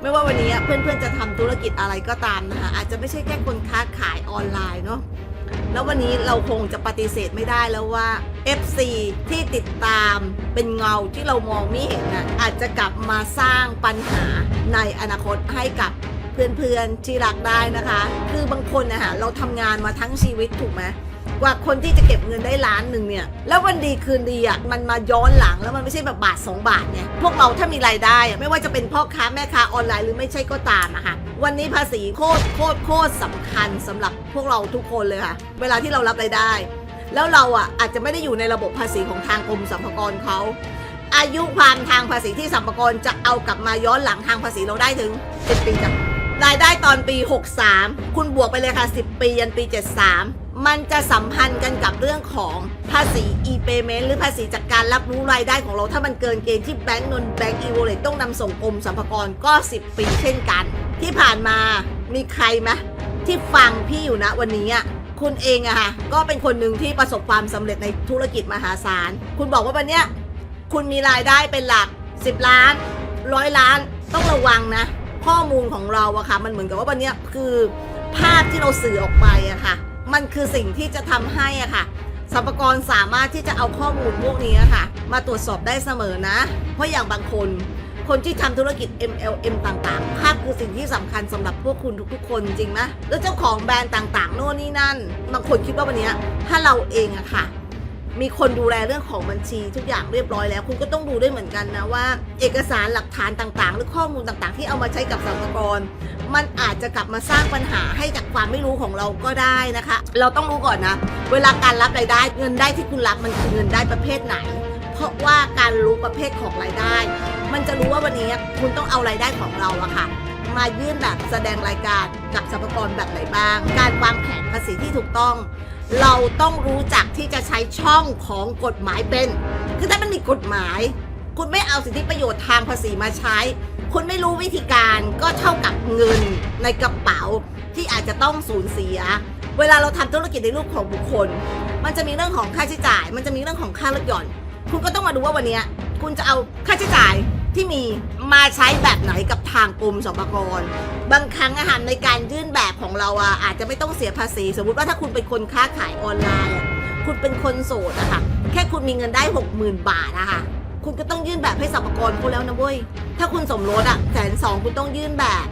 ไม่ว่าวันนี้เพื่อนๆจะทำธุรกิจอะไรก็ตามนะคะอาจจะไม่ใช่แค่คนค้าขายออนไลน์เนาะแล้ววันนี้เราคงจะปฏิเสธไม่ได้แล้วว่า FC ที่ติดตามเป็นเงาที่เรามองไม่เห็นนะอาจจะกลับมาสร้างปัญหาในอนาคตให้กับเพื่อนๆที่รักได้นะคะ คือบางคนนะคะเราทำงานมาทั้งชีวิตถูกไหม ว่าคนที่จะเก็บเงินได้ล้านหนึ่งเนี่ย แล้ววันดีคืนดีอะมันมาย้อนหลังแล้วมันไม่ใช่แบบบาท 2 บาทเนี่ยพวกเราถ้ามีรายได้อะไม่ว่าจะเป็นพ่อค้าแม่ค้าออนไลน์หรือไม่ใช่ก็ตามอะค่ะวันนี้ภาษีโคตรโคตรโคตรสำคัญสำหรับพวกเราทุกคนเลยค่ะ เวลาที่เรารับรายได้ แล้วเราอะอาจจะไม่ได้อยู่ในระบบภาษีของทางกรมสรรพากรเขาอายุความทางภาษีที่สรรพากรจะเอากลับมาย้อนหลังทางภาษีเราได้ถึง 10 ปีจ้ะรายได้ตอนปี 63 คุณบวกไปเลยค่ะ 10 ปียันปี 73 มันจะสัมพันธ์กันกับเรื่องของภาษี e-payment หรือภาษีจากการรับรู้รายได้ของเรา ถ้ามันเกินเกณฑ์ที่แบงก์นนแบงก์อีโวเลตต้องนำส่งกรมสรรพากรก็ 10 ปีเช่นกัน ที่ผ่านมามีใครไหมที่ฟังพี่อยู่นะวันนี้คุณเองอะค่ะก็เป็นคนหนึ่งที่ประสบความสำเร็จในธุรกิจมหาศาล คุณบอกว่าวันเนี้ยคุณมีรายได้เป็นหลัก 10 ล้านร้อยล้านต้องระวังนะ ข้อมูลของเราอะค่ะ มันเหมือนกับว่าวันนี้คือภาพที่เราสื่อออกไปอะค่ะ มันคือสิ่งที่จะทำให้อะค่ะสรรพากรสามารถที่จะเอาข้อมูลพวกนี้ค่ะ มาตรวจสอบได้เสมอนะ เพราะอย่างบางคน คนที่ทำธุรกิจ MLM ต่างๆ ภาพคือสิ่งที่สำคัญสำหรับพวกคุณทุกๆ คนจริงไหมแล้วเจ้าของแบรนด์ต่างๆ โน่นนี่นั่น บางคนคิดว่าวันนี้ถ้าเราเองอะค่ะ มีคนดูแลเรื่องของบัญชีทุกอย่างเรียบร้อยแล้ว คุณก็ต้องดูด้วยเหมือนกันนะว่า เอกสารหลักฐานต่างๆ หรือข้อมูลต่างๆ ที่เอามาใช้กับสรรพากรมันอาจจะกลับมาสร้างปัญหาให้จากความไม่รู้ของเราก็ได้นะคะ เราต้องรู้ก่อนนะ เวลาการรับรายได้เงินได้ที่คุณรับมันคือเงินได้ประเภทไหน เพราะว่าการรู้ประเภทของรายได้ มันจะรู้ว่าวันนี้คุณต้องเอารายได้ของเราอะค่ะมายื่นแบบแสดงรายการกับสรรพากรแบบไหนบ้าง การวางแผนภาษีที่ถูกต้อง เราต้องรู้จักที่จะใช้ช่องของกฎหมายเป็น คือถ้ามันมีกฎหมาย คุณไม่เอาสิทธิประโยชน์ทางภาษีมาใช้ คุณไม่รู้วิธีการก็เท่ากับเงินในกระเป๋าที่อาจจะต้องสูญเสีย เวลาเราทำธุรกิจในรูปของบุคคล มันจะมีเรื่องของค่าใช้จ่าย มันจะมีเรื่องของค่าลดหย่อน คุณก็ต้องมาดูว่าวันนี้คุณจะเอาค่าใช้จ่าย ที่มีมาใช้แบบไหนกับทางกรมสรรพากร บางครั้งอาหารในการยื่นแบบของเราอะอาจจะไม่ต้องเสียภาษี สมมุติว่าถ้าคุณเป็นคนค้าขายออนไลน์อะคุณเป็นคนโสดอะค่ะแค่คุณมีเงินได้ 60,000 บาทอะค่ะคุณก็ต้องยื่นแบบให้สรรพากรเขาแล้วนะเว้ยถ้าคุณสมรสอะแสนสองคุณต้องยื่นแบบ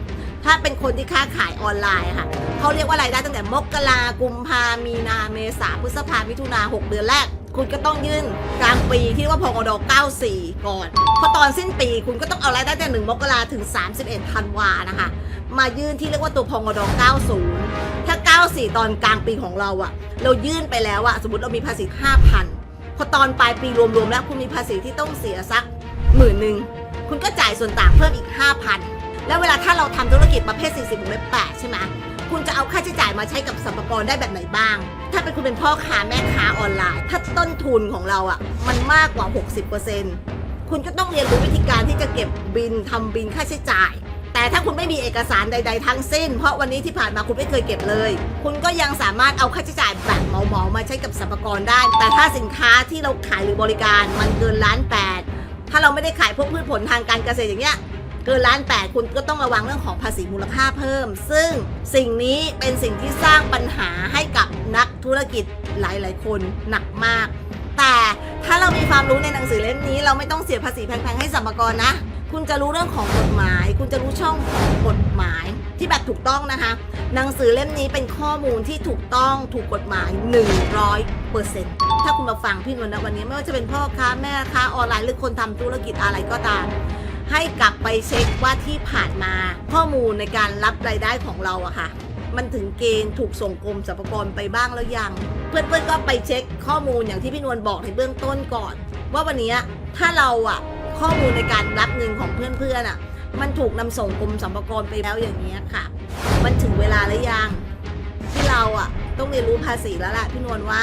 ถ้าเป็นคนที่ค้าขายออนไลน์ค่ะเขาเรียกว่ารายได้ตั้งแต่มกรากุมภามีนาเมษาพฤษภามิถุนาหกเดือนแรกคุณก็ต้องยื่นกลางปีที่เรียกว่าพกด94 ก่อนเพราะตอนสิ้นปีคุณก็ต้องเอารายได้แต่1มกราถึง 31ธันวานะคะ มายื่นที่เรียกว่าตัวพงด90 ถ้า 94 ตอนกลางปีของเราอะเรายื่นไปแล้วอะสมมติเรามีภาษี 5,000 พอตอนปลายปีรวมๆแล้วคุณมีภาษีที่ต้องเสียสักหมื่นหนึ่งคุณก็จ่ายส่วนต่างเพิ่มอีก 5,000 แล้วเวลาถ้าเราทำธุรกิจประเภท 40วงเล็บ8ใช่ไหม คุณจะเอาค่าใช้จ่ายมาใช้กับสรรพากรได้แบบไหนบ้าง ถ้าเป็นคุณเป็นพ่อค้าแม่ค้าออนไลน์ ถ้าต้นทุนของเราอะมันมากกว่า 60%คุณก็ต้องเรียนรู้วิธีการที่จะเก็บบินทำบินค่าใช้จ่าย แต่ถ้าคุณไม่มีเอกสารใด ๆ ทั้งสิ้น เพราะวันนี้ที่ผ่านมาคุณไม่เคยเก็บเลย คุณก็ยังสามารถเอาค่าใช้จ่ายแบบเหมาๆมาใช้กับสรรพากรได้ แต่ถ้าสินค้าที่เราขายหรือบริการมันเกินล้านแปดถ้าเราไม่ได้ขายพวกพืชผลทางการเกษตรอย่างเงี้ย เกินล้านแปดคุณก็ต้องระวังเรื่องของภาษีมูลค่าเพิ่ม ซึ่งสิ่งนี้เป็นสิ่งที่สร้างปัญหาให้กับนักธุรกิจหลาย ๆ คนหนักมาก แต่ถ้าเรามีความรู้ในหนังสือเล่มนี้ เราไม่ต้องเสียภาษีแพง ๆ ให้สรรพากรนะ คุณจะรู้เรื่องของกฎหมาย คุณจะรู้ช่องของกฎหมายที่แบบถูกต้องนะคะ หนังสือเล่มนี้เป็นข้อมูลที่ถูกต้องถูกกฎหมาย 100เปอร์เซ็นต์ถ้าคุณมาฟังพี่นวลนะวันนี้ไม่ว่าจะเป็นพ่อค้าแม่ค้าออนไลน์หรือคนทำธุรกิจอะไรก็ตาม ให้กลับไปเช็คว่าที่ผ่านมาข้อมูลในการรับรายได้ของเราอะค่ะ มันถึงเกณฑ์ถูกส่งกรมสรรพากรไปบ้างแล้วยัง เพื่อนๆก็ไปเช็คข้อมูลอย่างที่พี่นวลบอกในเบื้องต้นก่อน ว่าวันนี้ถ้าเราอะข้อมูลในการรับเงินของเพื่อนๆอะมันถูกนำส่งกรมสรรพากรไปแล้วอย่างนี้ค่ะ มันถึงเวลาแล้วยังที่เราอะต้องเรียนรู้ภาษีแล้วล่ะพี่นวลว่า